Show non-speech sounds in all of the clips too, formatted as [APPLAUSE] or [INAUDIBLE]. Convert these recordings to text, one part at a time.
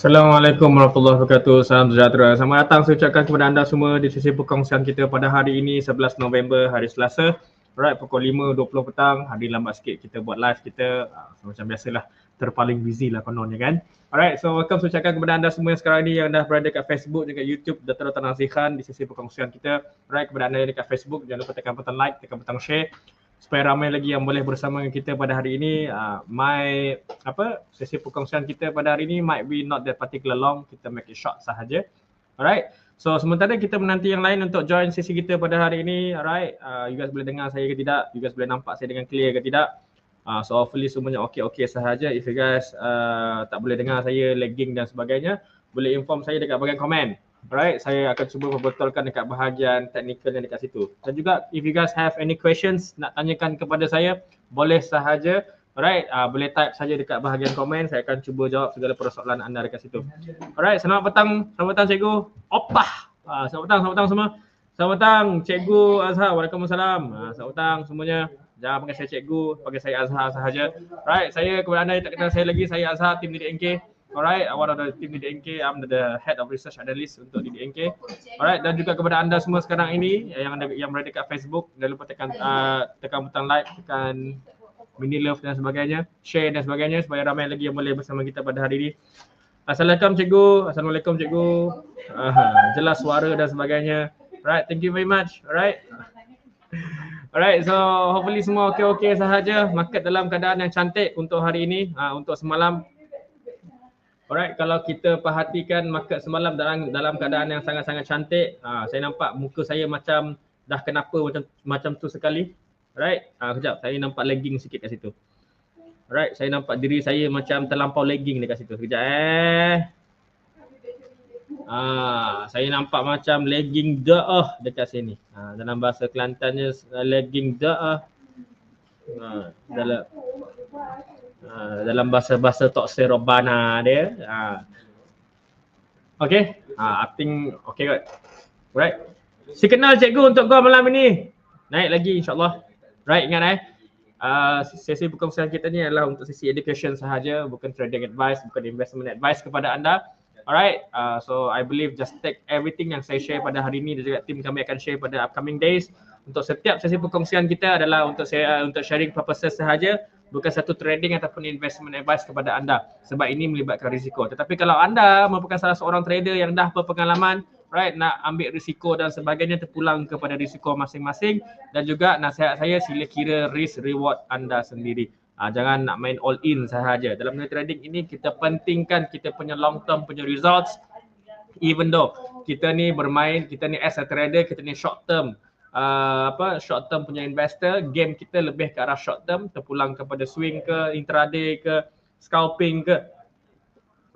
Assalamualaikum warahmatullahi wabarakatuh. Salam sejahtera. Selamat datang saya ucapkan kepada anda semua di sesi perkongsian kita pada hari ini 11 November hari Selasa. Alright, pukul 5.20 petang. Hari lambat sikit kita buat live kita. Uh, macam biasalah, terpaling busy lah kononnya kan. Alright, so welcome saya ucapkan kepada anda semua yang sekarang ni yang dah berada kat Facebook dan kat YouTube Dr. Tanah Zihan di sesi perkongsian kita. Alright, kepada anda yang dekat Facebook jangan lupa tekan butang like, tekan butang share supaya ramai lagi yang boleh bersama dengan kita pada hari ini. Uh, my apa sesi perkongsian kita pada hari ini might be not that particular long. Kita make it short sahaja. Alright. So sementara kita menanti yang lain untuk join sesi kita pada hari ini. Alright. Uh, you guys boleh dengar saya ke tidak? You guys boleh nampak saya dengan clear ke tidak? Uh, so hopefully semuanya okay-okay sahaja. If you guys uh, tak boleh dengar saya lagging dan sebagainya, boleh inform saya dekat bahagian komen. Alright, saya akan cuba membetulkan dekat bahagian teknikal yang dekat situ. Dan juga if you guys have any questions nak tanyakan kepada saya, boleh sahaja Alright, uh, boleh type saja dekat bahagian komen. Saya akan cuba jawab segala persoalan anda dekat situ. Alright, selamat petang. Selamat petang cikgu. Opah. Uh, selamat petang, selamat petang semua. Selamat petang cikgu Azhar. Waalaikumsalam. Uh, selamat petang semuanya. Jangan panggil saya cikgu, panggil saya Azhar sahaja. Alright, saya kepada anda yang tak kenal saya lagi, saya Azhar, tim Didik NK. Alright, one of the team Didik NK. I'm the head of research analyst untuk Didik NK. Alright, dan juga kepada anda semua sekarang ini yang ada, yang berada dekat Facebook, jangan lupa tekan uh, tekan butang like, tekan mini love dan sebagainya, share dan sebagainya supaya ramai lagi yang boleh bersama kita pada hari ini. Assalamualaikum cikgu, assalamualaikum cikgu. Uh, jelas suara dan sebagainya. Alright, thank you very much. Alright. Alright, so hopefully semua okey-okey sahaja. Market dalam keadaan yang cantik untuk hari ini, uh, untuk semalam Alright, kalau kita perhatikan market semalam dalam dalam keadaan yang sangat-sangat cantik, uh, saya nampak muka saya macam dah kenapa macam macam tu sekali. Alright, uh, kejap saya nampak lagging sikit kat situ. Alright, saya nampak diri saya macam terlampau lagging dekat situ. Kejap eh. Ah, saya nampak macam lagging dah dekat sini. Ah, dalam bahasa Kelantannya lagging dah. Ah, dalam Uh, dalam bahasa-bahasa Tok Serobana dia. Uh. Okay. Uh, I think okay kot. Right. Si kenal cikgu untuk kau malam ini. Naik lagi insyaAllah. Right ingat eh. Uh, sesi perkongsian kita ni adalah untuk sesi education sahaja. Bukan trading advice, bukan investment advice kepada anda. Alright. Uh, so I believe just take everything yang saya share pada hari ini dan juga tim kami akan share pada upcoming days. Untuk setiap sesi perkongsian kita adalah untuk saya uh, untuk sharing purposes sahaja bukan satu trading ataupun investment advice kepada anda sebab ini melibatkan risiko. Tetapi kalau anda merupakan salah seorang trader yang dah berpengalaman, right, nak ambil risiko dan sebagainya terpulang kepada risiko masing-masing dan juga nasihat saya sila kira risk reward anda sendiri. Ha, jangan nak main all in sahaja. Dalam dunia trading ini kita pentingkan kita punya long term punya results even though kita ni bermain, kita ni as a trader, kita ni short term uh, apa short term punya investor game kita lebih ke arah short term terpulang kepada swing ke intraday ke scalping ke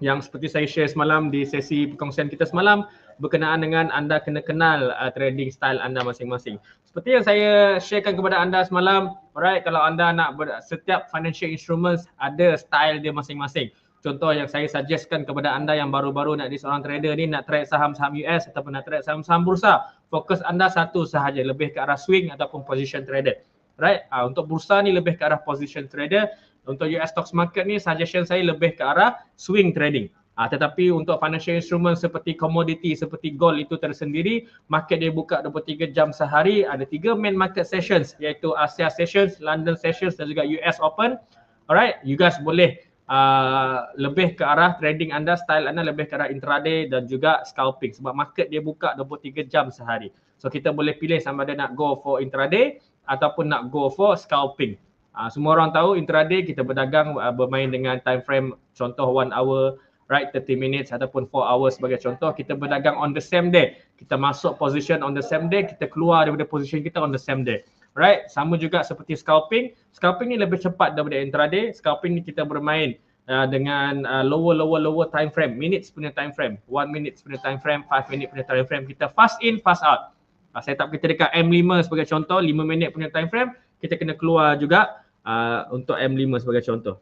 yang seperti saya share semalam di sesi perkongsian kita semalam berkenaan dengan anda kena kenal uh, trading style anda masing-masing. Seperti yang saya sharekan kepada anda semalam, alright kalau anda nak ber, setiap financial instruments ada style dia masing-masing. Contoh yang saya suggestkan kepada anda yang baru-baru nak jadi seorang trader ni nak trade saham-saham US ataupun nak trade saham-saham bursa fokus anda satu sahaja lebih ke arah swing ataupun position trader. Right? Uh, untuk bursa ni lebih ke arah position trader. Untuk US stocks market ni suggestion saya lebih ke arah swing trading. Uh, tetapi untuk financial instrument seperti commodity, seperti gold itu tersendiri, market dia buka 23 jam sehari. Ada tiga main market sessions iaitu Asia sessions, London sessions dan juga US Open. Alright, you guys boleh uh, lebih ke arah trading anda, style anda lebih ke arah intraday dan juga scalping sebab market dia buka 23 jam sehari. So kita boleh pilih sama ada nak go for intraday ataupun nak go for scalping. Uh, semua orang tahu intraday kita berdagang uh, bermain dengan time frame contoh 1 hour, right 30 minutes ataupun 4 hours sebagai contoh kita berdagang on the same day. Kita masuk position on the same day, kita keluar daripada position kita on the same day. Right, sama juga seperti scalping. Scalping ni lebih cepat daripada intraday. Scalping ni kita bermain uh, dengan uh, lower lower lower time frame, minutes punya time frame, one minutes punya time frame, five minute punya time frame. Kita fast in, fast out. Uh, tak kita dekat M5 sebagai contoh, lima minit punya time frame, kita kena keluar juga uh, untuk M5 sebagai contoh.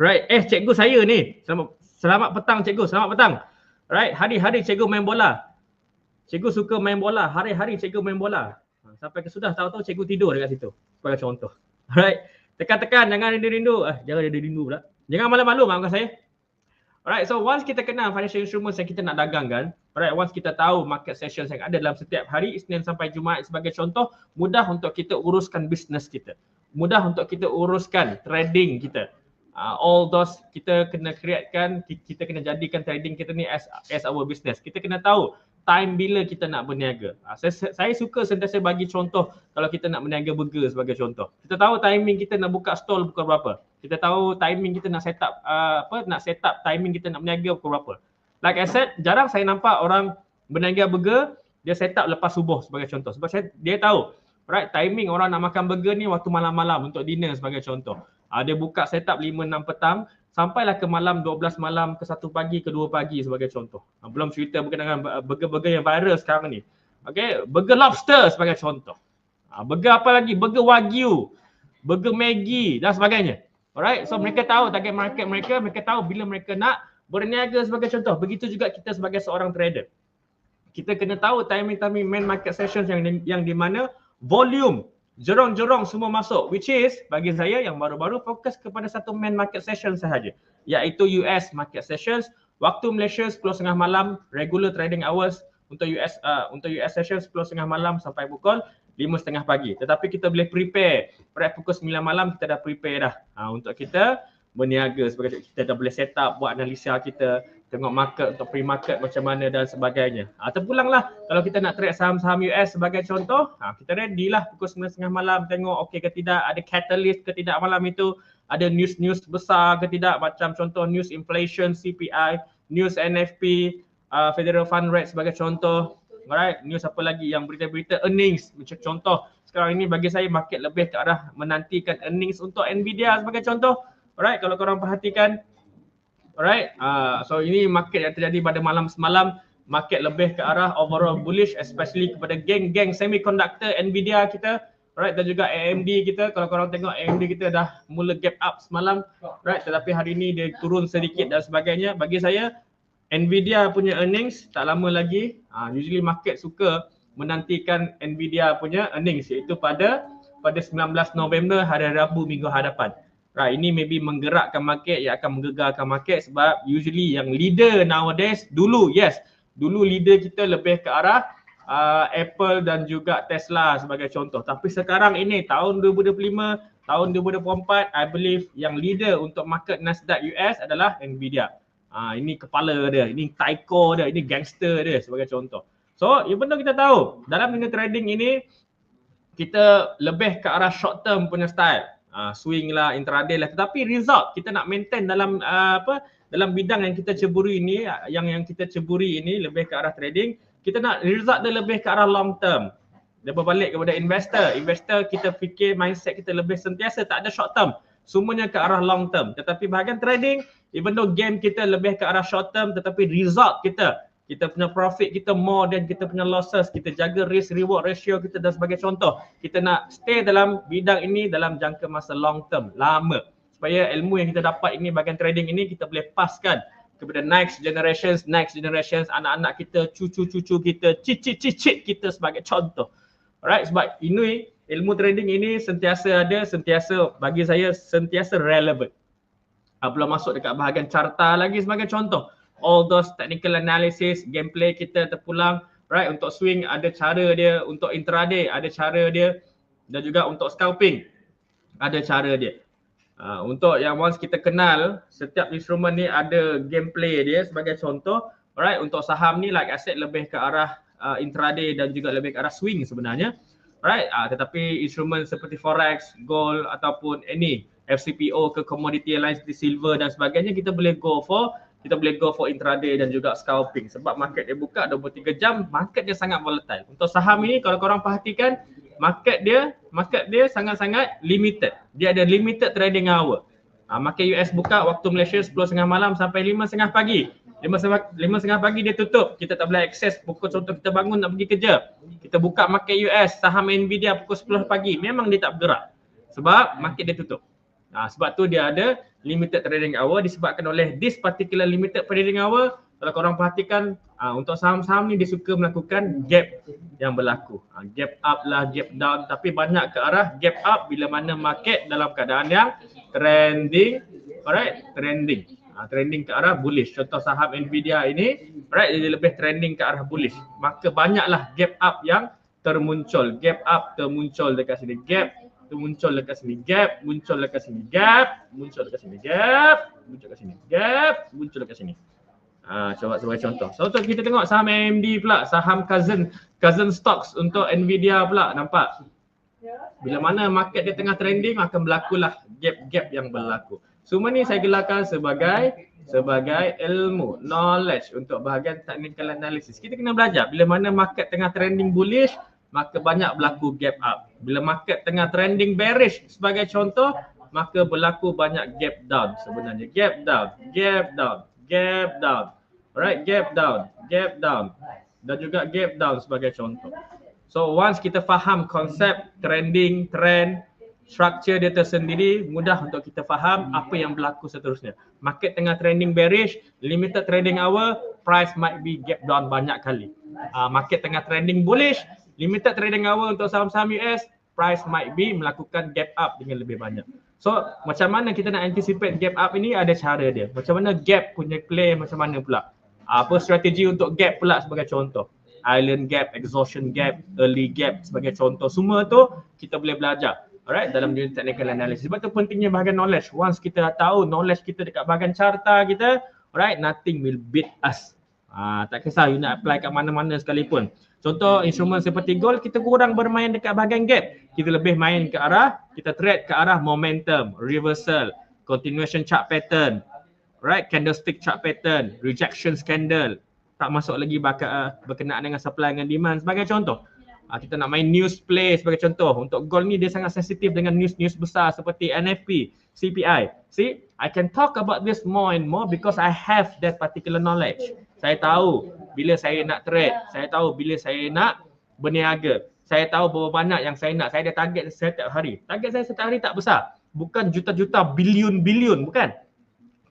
Right, eh cikgu saya ni. Selamat selamat petang cikgu, selamat petang. Right, hari-hari cikgu main bola. Cikgu suka main bola, hari-hari cikgu main bola. Sampai ke sudah tahu-tahu cikgu tidur dekat situ. Sebagai contoh. Alright. Tekan-tekan jangan rindu-rindu. Eh, jangan rindu-rindu pula. Jangan malu-malu mak saya. Alright, so once kita kenal financial instruments yang kita nak dagang kan, alright, once kita tahu market sessions yang ada dalam setiap hari, Isnin sampai Jumaat sebagai contoh, mudah untuk kita uruskan bisnes kita. Mudah untuk kita uruskan trading kita. Uh, all those kita kena createkan, kita kena jadikan trading kita ni as as our business. Kita kena tahu time bila kita nak berniaga. Uh, saya, saya suka sentiasa bagi contoh kalau kita nak berniaga burger sebagai contoh. Kita tahu timing kita nak buka stall pukul berapa. Kita tahu timing kita nak set up uh, apa nak set up timing kita nak berniaga pukul berapa. Like I said, jarang saya nampak orang berniaga burger dia set up lepas subuh sebagai contoh. Sebab saya, dia tahu right timing orang nak makan burger ni waktu malam-malam untuk dinner sebagai contoh. Uh, dia buka set up 5 6 petang sampailah ke malam 12 malam ke 1 pagi ke 2 pagi sebagai contoh. Ha, belum cerita berkenaan burger-burger yang viral sekarang ni. Okay, burger lobster sebagai contoh. Ha, burger apa lagi? Burger wagyu, burger Maggi dan sebagainya. Alright, so mereka tahu target market mereka, mereka tahu bila mereka nak berniaga sebagai contoh. Begitu juga kita sebagai seorang trader. Kita kena tahu timing-timing main market sessions yang yang di mana volume jerong-jerong semua masuk which is bagi saya yang baru-baru fokus kepada satu main market session sahaja iaitu US market sessions. Waktu Malaysia 10.30 malam regular trading hours untuk US uh, untuk US session 10.30 malam sampai pukul 5.30 pagi. Tetapi kita boleh prepare. Pada pukul 9 malam kita dah prepare dah. Ha, untuk kita berniaga sebagai kita dah boleh set up buat analisa kita tengok market untuk pre-market macam mana dan sebagainya. Ha, terpulanglah kalau kita nak trade saham-saham US sebagai contoh, ha, kita ready lah pukul 9.30 malam tengok okey ke tidak, ada catalyst ke tidak malam itu, ada news-news besar ke tidak macam contoh news inflation CPI, news NFP, uh, Federal Fund Rate sebagai contoh. Alright, news apa lagi yang berita-berita earnings macam contoh. Sekarang ini bagi saya market lebih ke arah menantikan earnings untuk Nvidia sebagai contoh. Alright, kalau korang perhatikan Alright, uh, so ini market yang terjadi pada malam semalam. Market lebih ke arah overall bullish especially kepada geng-geng semiconductor Nvidia kita right dan juga AMD kita. Kalau korang tengok AMD kita dah mula gap up semalam right tetapi hari ini dia turun sedikit dan sebagainya. Bagi saya Nvidia punya earnings tak lama lagi uh, usually market suka menantikan Nvidia punya earnings iaitu pada pada 19 November hari Rabu minggu hadapan Right, ini maybe menggerakkan market yang akan menggegarkan market sebab usually yang leader nowadays dulu yes, dulu leader kita lebih ke arah uh, Apple dan juga Tesla sebagai contoh. Tapi sekarang ini tahun 2025, tahun 2024, I believe yang leader untuk market Nasdaq US adalah Nvidia. Uh, ini kepala dia, ini taiko dia, ini gangster dia sebagai contoh. So, even though kita tahu dalam dunia trading ini kita lebih ke arah short term punya style uh, swing lah, intraday lah. Tetapi result kita nak maintain dalam uh, apa dalam bidang yang kita ceburi ini, yang yang kita ceburi ini lebih ke arah trading, kita nak result dia lebih ke arah long term. Dia berbalik kepada investor. Investor kita fikir mindset kita lebih sentiasa tak ada short term. Semuanya ke arah long term. Tetapi bahagian trading, even though game kita lebih ke arah short term tetapi result kita kita punya profit kita more dan kita punya losses. Kita jaga risk reward ratio kita. Dan sebagai contoh kita nak stay dalam bidang ini dalam jangka masa long term lama. Supaya ilmu yang kita dapat ini bagian trading ini kita boleh paskan kepada next generations next generations anak-anak kita cucu-cucu kita cicit-cicit kita sebagai contoh. Alright sebab ini ilmu trading ini sentiasa ada sentiasa bagi saya sentiasa relevant. Uh, belum masuk dekat bahagian carta lagi sebagai contoh all those technical analysis, gameplay kita terpulang, right? Untuk swing ada cara dia, untuk intraday ada cara dia dan juga untuk scalping ada cara dia. Uh, untuk yang once kita kenal, setiap instrumen ni ada gameplay dia sebagai contoh, right? Untuk saham ni like said lebih ke arah uh, intraday dan juga lebih ke arah swing sebenarnya. Right? Uh, tetapi instrumen seperti forex, gold ataupun any FCPO ke commodity lain seperti silver dan sebagainya kita boleh go for kita boleh go for intraday dan juga scalping. Sebab market dia buka 23 jam market dia sangat volatile. Untuk saham ini kalau korang perhatikan market dia market dia sangat-sangat limited. Dia ada limited trading hour. Ha, market US buka waktu Malaysia 10.30 malam sampai 5.30 pagi. 5.30 pagi dia tutup. Kita tak boleh akses pukul contoh kita bangun nak pergi kerja. Kita buka market US saham Nvidia pukul 10 pagi. Memang dia tak bergerak sebab market dia tutup. Ha, sebab tu dia ada limited trading hour disebabkan oleh this particular limited trading hour kalau korang perhatikan ha, untuk saham-saham ni dia suka melakukan gap yang berlaku. Ha, gap up lah, gap down tapi banyak ke arah gap up bila mana market dalam keadaan yang trending. Alright, trending. Uh, trending ke arah bullish. Contoh saham Nvidia ini, right, dia lebih trending ke arah bullish. Maka banyaklah gap up yang termuncul. Gap up termuncul dekat sini. Gap termuncul dekat sini. Gap muncul dekat sini. Gap muncul dekat sini. Gap muncul dekat sini. Gap muncul dekat sini. Ha, coba sebagai contoh. So kita tengok saham AMD pula, saham cousin cousin stocks untuk Nvidia pula nampak. Bila mana market dia tengah trending akan berlakulah gap-gap yang berlaku. Semua ni saya gelarkan sebagai sebagai ilmu, knowledge untuk bahagian technical analysis. Kita kena belajar bila mana market tengah trending bullish, maka banyak berlaku gap up. Bila market tengah trending bearish sebagai contoh, maka berlaku banyak gap down sebenarnya. Gap down, gap down, gap down. Alright, gap down, gap down. Dan juga gap down sebagai contoh. So once kita faham konsep trending, trend, structure dia tersendiri, mudah untuk kita faham apa yang berlaku seterusnya. Market tengah trending bearish, limited trading hour, price might be gap down banyak kali. Uh, market tengah trending bullish, limited trading hour untuk saham-saham US, price might be melakukan gap up dengan lebih banyak. So macam mana kita nak anticipate gap up ini ada cara dia. Macam mana gap punya play macam mana pula. Apa strategi untuk gap pula sebagai contoh island gap, exhaustion gap, early gap sebagai contoh. Semua tu kita boleh belajar. Alright, dalam dunia technical analysis. Sebab tu pentingnya bahagian knowledge. Once kita dah tahu knowledge kita dekat bahagian carta kita, alright, nothing will beat us. Ha, tak kisah you nak apply kat mana-mana sekalipun. Contoh instrumen seperti gold, kita kurang bermain dekat bahagian gap. Kita lebih main ke arah, kita trade ke arah momentum, reversal, continuation chart pattern, right, candlestick chart pattern, rejection candle, tak masuk lagi bakat, uh, berkenaan dengan supply dengan demand sebagai contoh. Uh, kita nak main news play sebagai contoh. Untuk gold ni dia sangat sensitif dengan news-news besar seperti NFP, CPI. See, I can talk about this more and more because I have that particular knowledge. Saya tahu bila saya nak trade, saya tahu bila saya nak berniaga. Saya tahu berapa banyak yang saya nak. Saya ada target setiap hari. Target saya setiap hari tak besar. Bukan juta-juta, bilion-bilion, bukan.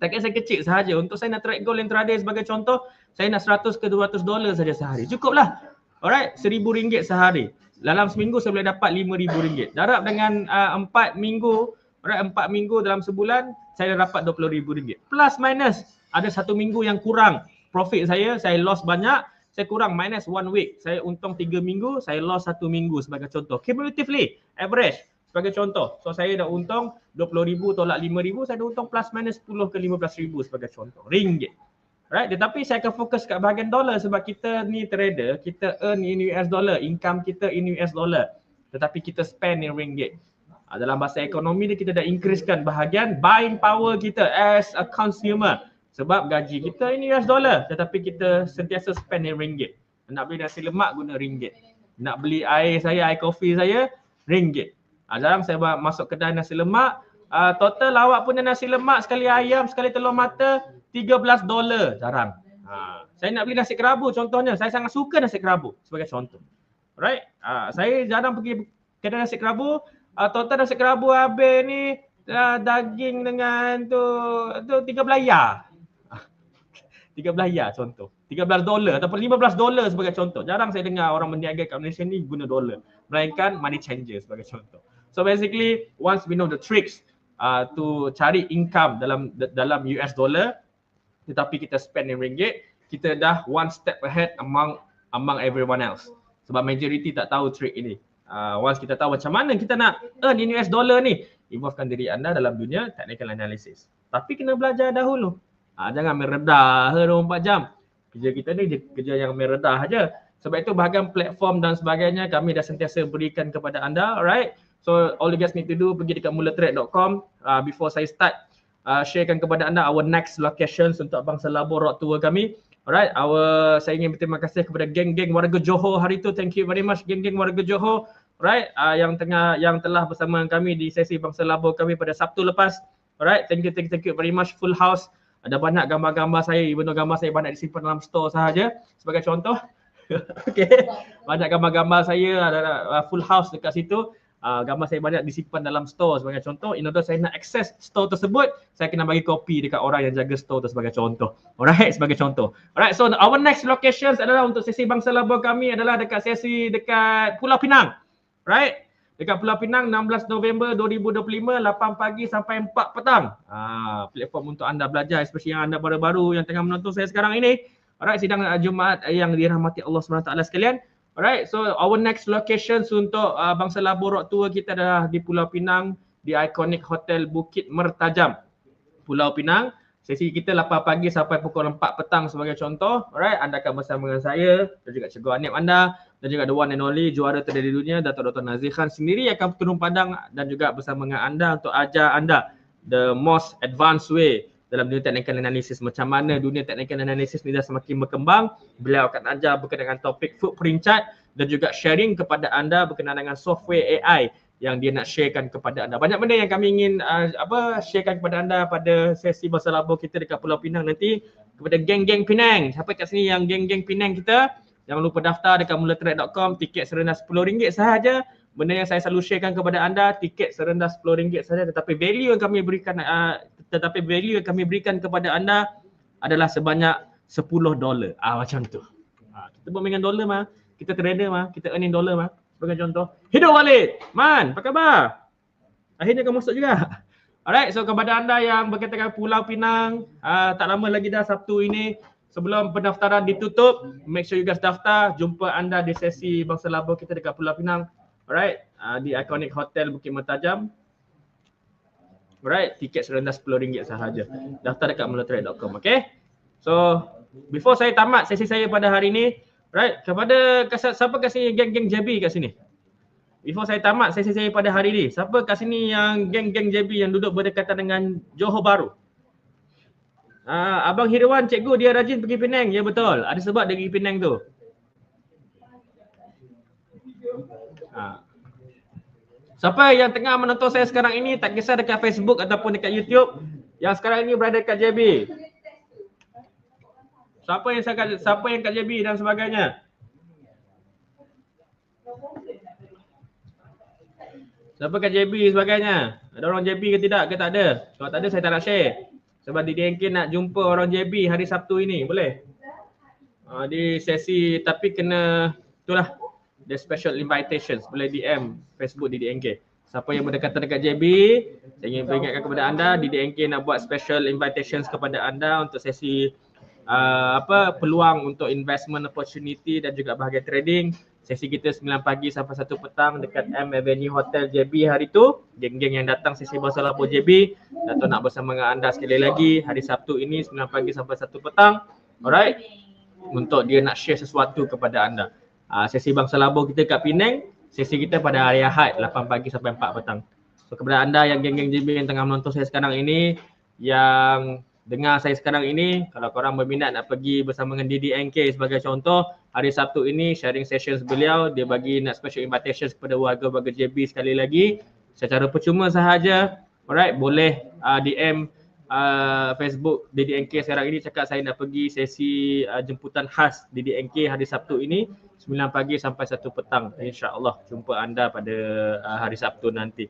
Target saya kecil sahaja. Untuk saya nak trade gold intraday sebagai contoh, saya nak 100 ke 200 dolar saja sehari. Cukuplah. Alright, seribu ringgit sehari. Dalam seminggu saya boleh dapat lima ribu ringgit. Darab dengan uh, empat minggu, alright, empat minggu dalam sebulan, saya dah dapat dua puluh ribu ringgit. Plus minus, ada satu minggu yang kurang. Profit saya, saya loss banyak, saya kurang minus one week. Saya untung tiga minggu, saya loss satu minggu sebagai contoh. Cumulatively, average sebagai contoh. So saya dah untung RM20,000 tolak RM5,000, saya dah untung plus minus 10 ke RM15,000 sebagai contoh. Ringgit. Right, tetapi saya akan fokus kat bahagian dolar sebab kita ni trader, kita earn in US dollar, income kita in US dollar. Tetapi kita spend in ringgit. Ah, dalam bahasa ekonomi ni kita dah increasekan bahagian buying power kita as a consumer. Sebab gaji kita in US dollar tetapi kita sentiasa spend in ringgit. Nak beli nasi lemak guna ringgit. Nak beli air saya, air kopi saya, ringgit. Ha, jarang saya masuk kedai nasi lemak, uh, total lawak punya nasi lemak sekali ayam sekali telur mata 13 dolar jarang. Ha, saya nak beli nasi kerabu contohnya. Saya sangat suka nasi kerabu sebagai contoh. Right? Ha, saya jarang pergi kedai nasi kerabu. Uh, total nasi kerabu habis ni uh, daging dengan tu tu 13 ya. 13 ya contoh. 13 dolar ataupun 15 dolar sebagai contoh. Jarang saya dengar orang berniaga kat Malaysia ni guna dolar. Melainkan money changer sebagai contoh. So basically once we know the tricks uh, to cari income dalam dalam US dollar tetapi kita spend in ringgit kita dah one step ahead among among everyone else sebab majority tak tahu trick ini uh, once kita tahu macam mana kita nak earn in US dollar ni involvekan diri anda dalam dunia technical analysis tapi kena belajar dahulu uh, jangan meredah 24 jam kerja kita ni kerja yang meredah aja sebab itu bahagian platform dan sebagainya kami dah sentiasa berikan kepada anda right So all you guys need to do pergi dekat mulatrade.com uh, before saya start uh, sharekan kepada anda our next locations untuk Bangsa Labor Rock Tour kami. Alright, our saya ingin berterima kasih kepada geng-geng warga Johor hari itu. Thank you very much geng-geng warga Johor. Right, uh, yang tengah yang telah bersama kami di sesi Bangsa Labor kami pada Sabtu lepas. Alright, thank you, thank you, thank you very much. Full house. Ada banyak gambar-gambar saya, though gambar saya banyak disimpan dalam store sahaja. Sebagai contoh. [LAUGHS] okay. Banyak gambar-gambar saya ada full house dekat situ uh, gambar saya banyak disimpan dalam store sebagai contoh. In order saya nak access store tersebut, saya kena bagi kopi dekat orang yang jaga store tu sebagai contoh. Alright, sebagai contoh. Alright, so our next locations adalah untuk sesi bangsa labur kami adalah dekat sesi dekat Pulau Pinang. Right? Dekat Pulau Pinang 16 November 2025 8 pagi sampai 4 petang. Ah, platform untuk anda belajar especially yang anda baru-baru yang tengah menonton saya sekarang ini. Alright, sidang uh, Jumaat yang dirahmati Allah SWT sekalian. Alright, so our next locations untuk uh, Bangsa Rock Tour kita adalah di Pulau Pinang di Iconic Hotel Bukit Mertajam. Pulau Pinang. Sesi kita 8 pagi sampai pukul 4 petang sebagai contoh. Alright, anda akan bersama dengan saya dan juga Cikgu Anip anda dan juga the one and only juara terdiri dunia Dato' Dr. Nazir Khan sendiri akan turun padang dan juga bersama dengan anda untuk ajar anda the most advanced way dalam dunia technical analysis macam mana dunia technical analysis ni dah semakin berkembang beliau akan ajar berkenaan dengan topik footprint chart dan juga sharing kepada anda berkenaan dengan software AI yang dia nak sharekan kepada anda. Banyak benda yang kami ingin uh, apa sharekan kepada anda pada sesi bahasa labur kita dekat Pulau Pinang nanti kepada geng-geng Penang. Siapa kat sini yang geng-geng Penang kita? Jangan lupa daftar dekat mulatrack.com tiket serendah RM10 sahaja benda yang saya selalu sharekan kepada anda tiket serendah RM10 saja tetapi value yang kami berikan uh, tetapi value yang kami berikan kepada anda adalah sebanyak 10 dolar. Ah macam tu. Ah, kita bermain dengan dolar mah. Kita trader mah, kita earning dolar mah. Sebagai contoh. Hidup Walid. Man, apa khabar? Akhirnya kau masuk juga. Alright, so kepada anda yang berkaitan Pulau Pinang, uh, tak lama lagi dah Sabtu ini sebelum pendaftaran ditutup, make sure you guys daftar. Jumpa anda di sesi Bangsa Labur kita dekat Pulau Pinang. Alright, uh, di Iconic Hotel Bukit Mertajam. Alright, tiket serendah RM10 sahaja. Daftar dekat mulatrade.com, okay? So, before saya tamat sesi saya pada hari ini, right, kepada siapa kat sini geng-geng JB kat sini? Before saya tamat sesi saya pada hari ini, siapa kat sini yang geng-geng JB yang duduk berdekatan dengan Johor Baru? Uh, Abang Hirwan, cikgu dia rajin pergi Penang. Ya betul. Ada sebab dia pergi Penang tu. Uh. Siapa yang tengah menonton saya sekarang ini tak kisah dekat Facebook ataupun dekat YouTube yang sekarang ini berada dekat JB. Siapa yang siapa yang kat JB dan sebagainya? Siapa kat JB sebagainya? Ada orang JB ke tidak ke tak ada? Kalau tak ada saya tak nak share. Sebab di DNK nak jumpa orang JB hari Sabtu ini, boleh? Uh, di sesi tapi kena itulah the special invitations boleh DM Facebook di DNK. Siapa yang berdekatan dekat JB, saya ingin peringatkan kepada anda di DNK nak buat special invitations kepada anda untuk sesi uh, apa peluang untuk investment opportunity dan juga bahagian trading Sesi kita 9 pagi sampai 1 petang dekat M Avenue Hotel JB hari tu. Geng-geng yang datang sesi bahasa lapor JB. Dato' nak bersama dengan anda sekali lagi hari Sabtu ini 9 pagi sampai 1 petang. Alright. Untuk dia nak share sesuatu kepada anda. Uh, sesi bangsa labur kita kat Penang. Sesi kita pada hari Ahad 8 pagi sampai 4 petang. So kepada anda yang geng-geng JB yang tengah menonton saya sekarang ini. Yang dengar saya sekarang ini. Kalau korang berminat nak pergi bersama dengan Didi NK sebagai contoh hari Sabtu ini sharing sessions beliau dia bagi nak special invitations kepada warga-warga JB sekali lagi secara percuma sahaja alright boleh uh, DM uh, Facebook DDNK sekarang ini cakap saya nak pergi sesi uh, jemputan khas DDNK hari Sabtu ini 9 pagi sampai 1 petang insyaallah jumpa anda pada uh, hari Sabtu nanti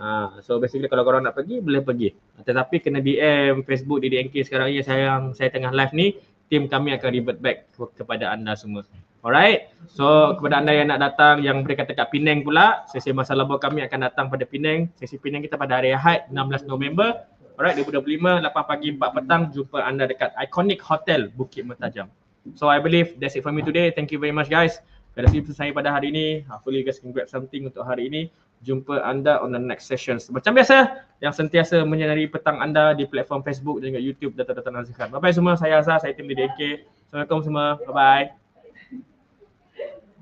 Ha, so basically kalau korang nak pergi boleh pergi. Tetapi kena DM Facebook DDNK sekarang ini saya yang saya tengah live ni tim kami akan revert back kepada anda semua. Alright. So kepada anda yang nak datang yang berkata kat Penang pula, sesi masa labur kami akan datang pada Penang. Sesi Penang kita pada hari Ahad 16 November. Alright, 2025 8 pagi 4 petang jumpa anda dekat Iconic Hotel Bukit Mertajam. So I believe that's it for me today. Thank you very much guys. Pada sesi saya pada hari ini, hopefully you guys can grab something untuk hari ini jumpa anda on the next session. Macam biasa, yang sentiasa menyinari petang anda di platform Facebook dan juga YouTube Data-Data Nazikan. Bye-bye semua, saya Azhar, saya tim DDK. Assalamualaikum semua, bye-bye.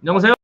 Annyeonghaseyo.